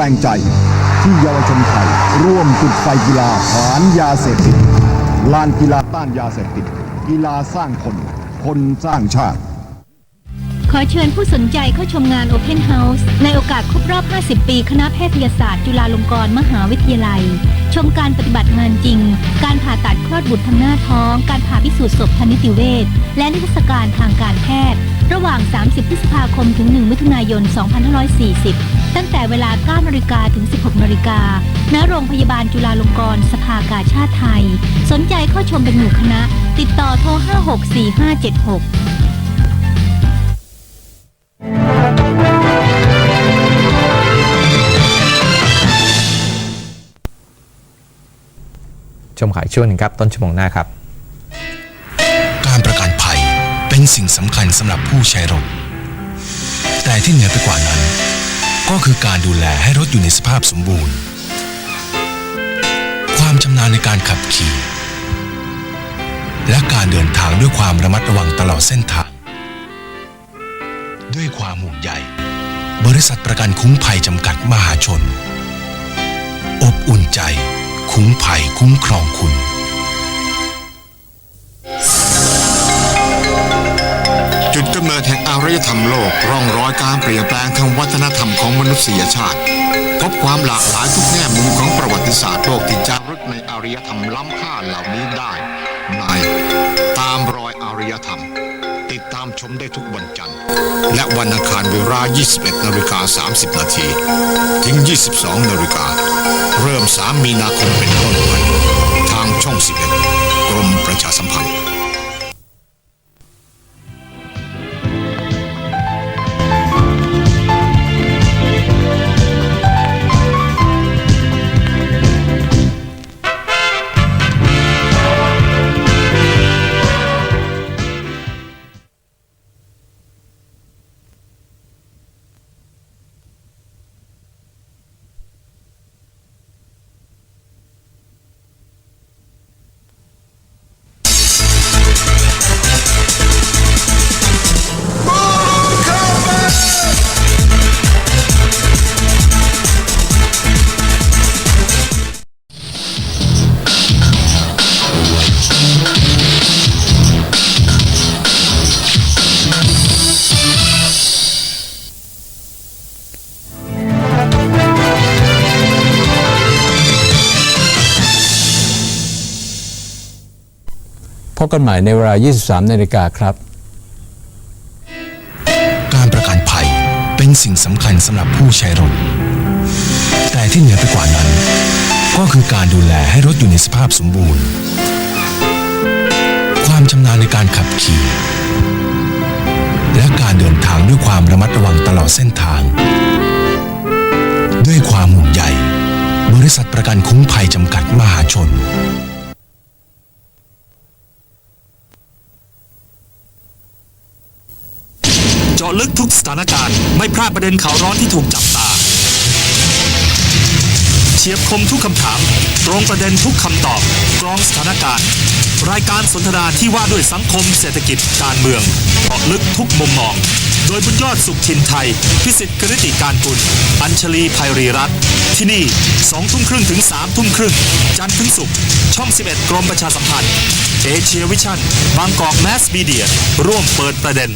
แรงใจ ที่เยาวชนไทย ร่วมจุดไฟกีฬาหานยาเสพติดลานกีฬาต้านยาเสพติด กีฬาสร้างคน คนสร้างชาติ ขอเชิญผู้สนใจเข้าชมงาน Open House ในโอกาสครบรอบ 50 ปี คณะแพทยศาสตร์ จุฬาลงกรณ์มหาวิทยาลัย ชมการปฏิบัติงานจริง การผ่าตัดคลอดบุตรทางหน้าท้อง การผ่าพิสูจน์ศพทางนิติเวช และนิทรรศการทางการแพทย์ ระหว่าง 30 พฤษภาคม ถึง 1 มิถุนายน 2540 ตั้งแต่เวลา 9 นาฬิกา ถึง 16 นาฬิกา ณ โรงพยาบาลจุฬาลงกรณ์ สภากาชาติไทย สนใจเข้าชมเป็นหมู่คณะ ติดต่อโทร 564576 ชมข่าวช่วงหนึ่งครับ ต้นชั่วโมงหน้าครับ การประกันภัยเป็นสิ่งสำคัญสำหรับผู้ใช้รถ แต่ที่เหนือไปกว่านั้น ก็คือการดูแลให้รถอยู่ในสภาพสมบูรณ์ ความชำนาญในการขับขี่ และการเดินทางด้วยความระมัดระวังตลอดเส้นทาง ด้วยความห่วงใยบริษัทประกันคุ้มภัยจำกัดมหาชน อบอุ่นใจ คุ้มภัยคุ้มครองคุณ จุดกำเนิดแห่งอารยธรรมโลก ร่องรอยการเปลี่ยนแปลงทางวัฒนธรรมของมนุษยชาติ พบความหลากหลายทุกแง่มุมของประวัติศาสตร์โลกที่จารึกในอารยธรรมล้ำค่าเหล่านี้ได้ในตามรอยอารยธรรม ติดตามชมได้ทุกวันจันทร์ และวันอังคารเวลา 21นาฬิกา30 นาที ถึง 22นาฬิกา เริ่ม 3 มีนาคมเป็นต้นไป พบกันใหม่ในเวลา 23 นาฬิกาครับ การประกันภัยเป็นสิ่งสำคัญสำหรับผู้ใช้รถ แต่ที่เหนือไปกว่านั้น ก็คือการดูแลให้รถอยู่ในสภาพสมบูรณ์ ความชำนาญในการขับขี่ และการเดินทางด้วยความระมัดระวังตลอดเส้นทาง ด้วยความห่วงใยบริษัทประกันคุ้มภัยจำกัดมหาชน เจาะลึกทุกสถานการณ์ ไม่พลาดประเด็นข่าวร้อนที่ถูกจับตา เฉียบคมทุกคำถาม ตรงประเด็นทุกคำตอบกรองสถานการณ์ รายการสนทนาที่ว่าด้วยสังคมเศรษฐกิจการเมืองเจาะลึกทุกมุมมอง โดยบุญยอดสุขชินไทย พิสิทธิ์กริติการกุลอัญชลีภัยรีรัตน์ที่นี่สองทุ่มครึ่งถึงสามทุ่มครึ่งจันทร์ถึงศุกร์ช่อง 11 กรมประชาสัมพันธ์เอเชียวิชั่นบางกอกแมสมีเดีย ร่วมเปิดประเด็น